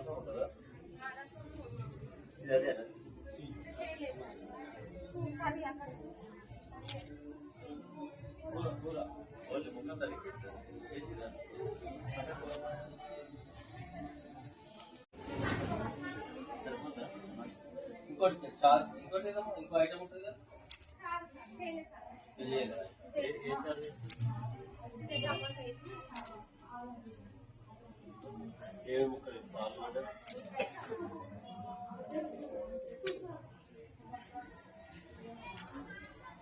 రసం ఉంటుందా ఇది అదేనా కూర కూర ఓన్లీ ముఖం తరిగి చేసిరా సరిపోతుందా ఇంకోటి చార్ ఇంకోటి ఏదో ఇంకో ఐటమ్ ఉంటుంది కదా తెలియదు ఏ- ఏం చారు ఏ ముక్కలు ఆలుగడ్డ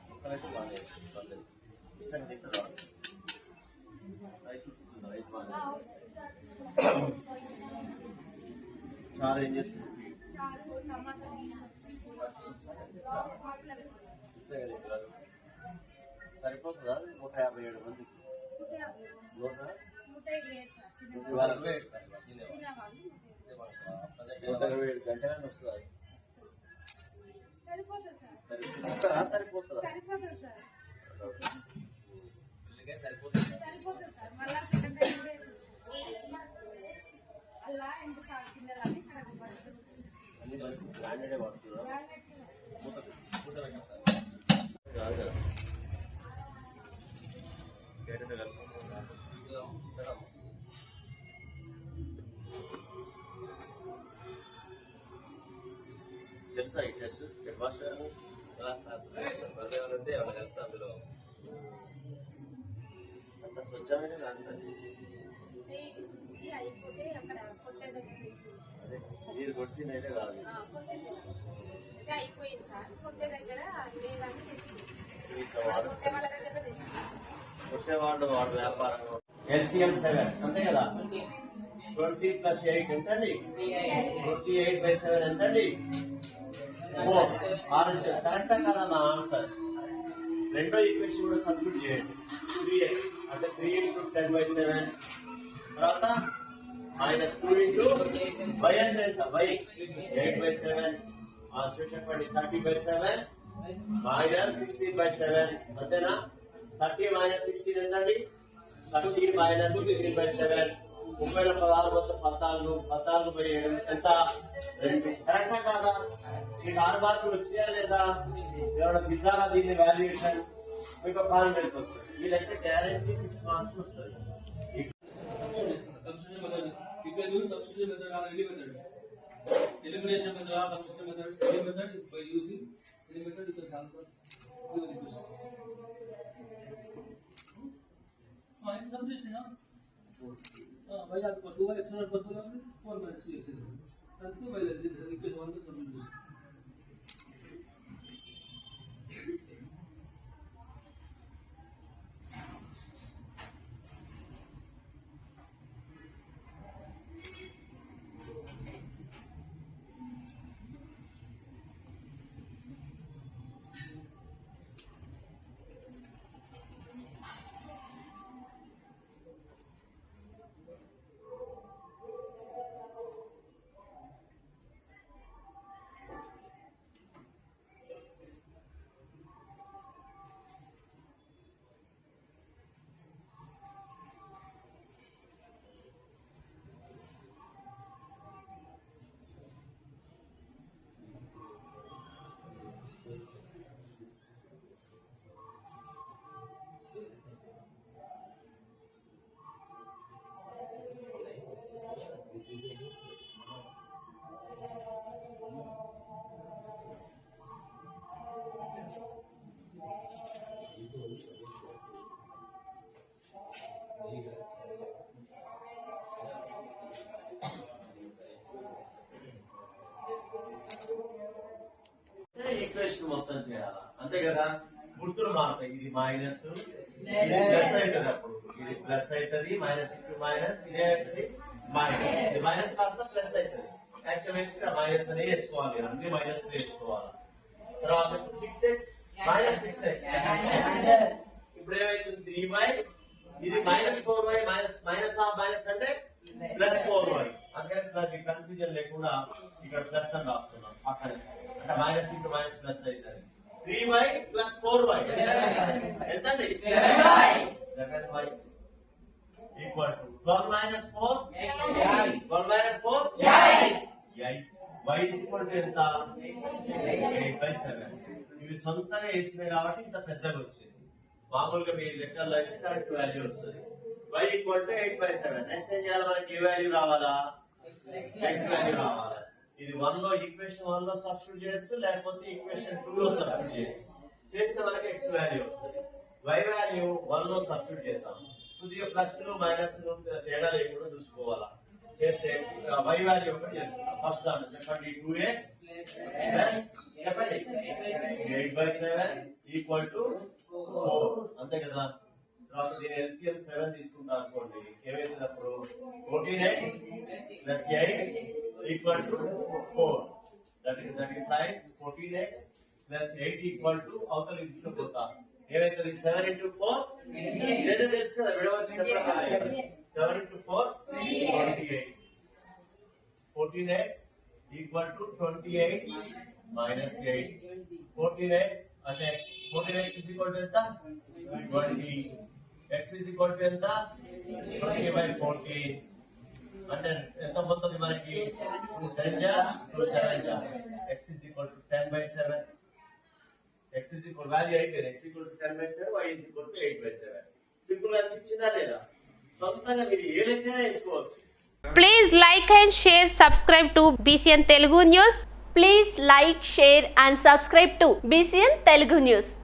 ముక్కలైతే బాగానే వేస్తుంది, పర్లేదు చికెన్ తింటుందా రైస్ ఉడుకుతుందా రైస్ బాగానే చారు ఏం చేస్తుంది ఇష్టంగా తింటారు సరిపోతుందా నూట యాభై ఏడు మంది నూట ఇవాళ ఇరవై ఏడు సార్ గంటలని వస్తుంది సరిపోతుందా సరిపోతుందా సరిపోతుంది సార్. పిల్లకే సరిపోతుంది సెకండ్ టైం అలా ఎందుకు సార్ అన్ని మంచి బ్రాండెడే వాడుతున్నా కాదు కదా అందులో? అంత స్వచ్ఛమైన మీరు కొట్టినైతే కాదు. ఆ, కొట్టే దగ్గర. అయిపోయింది సార్. కొట్టే వాడు వ్యాపారం ఎల్సిఎం సెవెన్ అంతే కదా? ట్వంటీ ప్లస్ ఎయిట్ ఎంత అండి ట్వంటీ ఎయిట్ బై సెవెన్ ఎంత అండి ఫోర్. ఆరెంజెస్ కరెక్టా కదా నా ఆన్సర్? రెండో ఈక్వేషన్ కూడా సబ్స్టిట్యూట్ చేయండి. త్రీ ఎక్స్ అంటే three into ten by seven తర్వాత మైనస్ టూ ఇంటూ బై అంటే ఎంత? By eight by seven చూసండి thirty by seven minus sixteen by seven అంతేనా థర్టీ మైనస్ సిక్స్టీన్ ఎంతండి? Thirty minus sixteen by seven ముప్పై పదహారు మొత్తం పద్నాలుగు పద్నాలుగు బై ఏడు ఎంత రెండు కరెక్టా కాదా మీకు ఆరు మార్కులు వచ్చినా లేదా ఏమైనా దిద్దారా దీన్ని వాల్యుయేషన్ మీకు కాన్ఫిడెన్స్ వస్తుంది ఈ లెక్క గ్యారంటీ సిక్స్ మార్క్స్ వస్తుంది substitution method. You can use substitution method or any method. Elimination method or substitution method, any method by using any method you can solve the given equations. हाँ ये substitution ना हाँ भाई आपको to x और बदल दोगे फोर माइनस टू एक्स अंत को भाई ఈక్వేషన్ మొత్తం చేయాలా? అంతే కదా? గుర్తులు మారుతాయి. ఇది మైనస్ ప్లస్ అవుతుంది అప్పుడు. ఇది ప్లస్ అవుతుంది మైనస్ ఇంటూ మైనస్ ఇదే అవుతుంది మైనస్ ఇది మైనస్ కాస్త ప్లస్ అవుతుంది. యాక్చువల్ ఇక్కడ మైనస్ అనే వేసుకోవాలి. అన్ని మైనస్ వేసుకోవాలి? తర్వాత six X minus six X ఇప్పుడు ఏమైతుంది? త్రీ బై ఇది minus four Y minus minus of minus అంటే ప్లస్ ఫోర్ వై అందుకని కన్ఫ్యూజన్ లేకుండా ఇక్కడ ప్లస్ అని రాస్తున్నాం. పక్కన అంటే మైనస్ ఇంటూ మైనస్ ప్లస్ అవుతుంది three Y plus four Y ఎంతండి? Seven Y equal to twelve minus four twelve minus four Y equal to ఎంత? ఎయిట్ బై సెవెన్ ఇవి సొంతంగా వేసినాయి కాబట్టి ఇంత పెద్దగా వచ్చింది. మామూలుగా మీ లెక్కల్లో అయితే కరెక్ట్ వాల్యూ వస్తుంది. Y equal to eight by seven next ఏం చేయాలి? మనకి ఏ వాల్యూ రావాలా? ఎక్స్ వాల్యూ రావాలా? ఇది వన్లో ఈక్వేషన్ వన్లో సబ్స్టిట్యూట్ చేయొచ్చు లేకపోతే ఈక్వేషన్ టూ లో సబ్స్టిట్యూట్ చేయొచ్చు. చేస్తే మనకి ఎక్స్ వాల్యూ వస్తుంది. వై వాల్యూ వన్లో సబ్స్టిట్యూట్ చేద్దాం. కొద్దిగా ప్లస్ మైనస్ తేడా లేకుండా చూసుకోవాలా. చేస్తే వై వాల్యూ ఒకటి చేస్తున్నాం. ఫస్ట్ దాన్ని చెప్పండి టూ ఎక్స్ చెప్పండి eight by seven equal to four అంతే కదా? తర్వాత దీని ఎల్సిఎం సెవెన్ తీసుకుంటా అనుకోండి. ఏమైతుంది అప్పుడు fourteen X plus eight equal to four that is that implies fourteen X plus eight equal to అవతల తీసుకుపోతా ఏమైతుంది? సెవెన్ ఇంటూ ఫోర్ ఏదో తెలుసు కదా విడవచ్చు చెప్పడం seven into four twenty eight fourteen X equal to twenty eight minus eight fourteen X అంటే fourteen X is equal to ఎంత? Twenty X is equal to ఎంత? ట్వంటీ బై ఫోర్టీ అంటే ఎంత పోతుంది మనకి? టూ టెన్ జా? టూ సెవెన్ జా? X is equal to ten by seven X is equal value అయిపోయింది. X equal to ten by seven Y is equal to eight by seven simple అనిపించిందా లేదా? సొంతంగా మీరు ఏ లెక్కైనా వేసుకోవచ్చు. Please like and share subscribe to BCN Telugu news please like share and subscribe to BCN Telugu news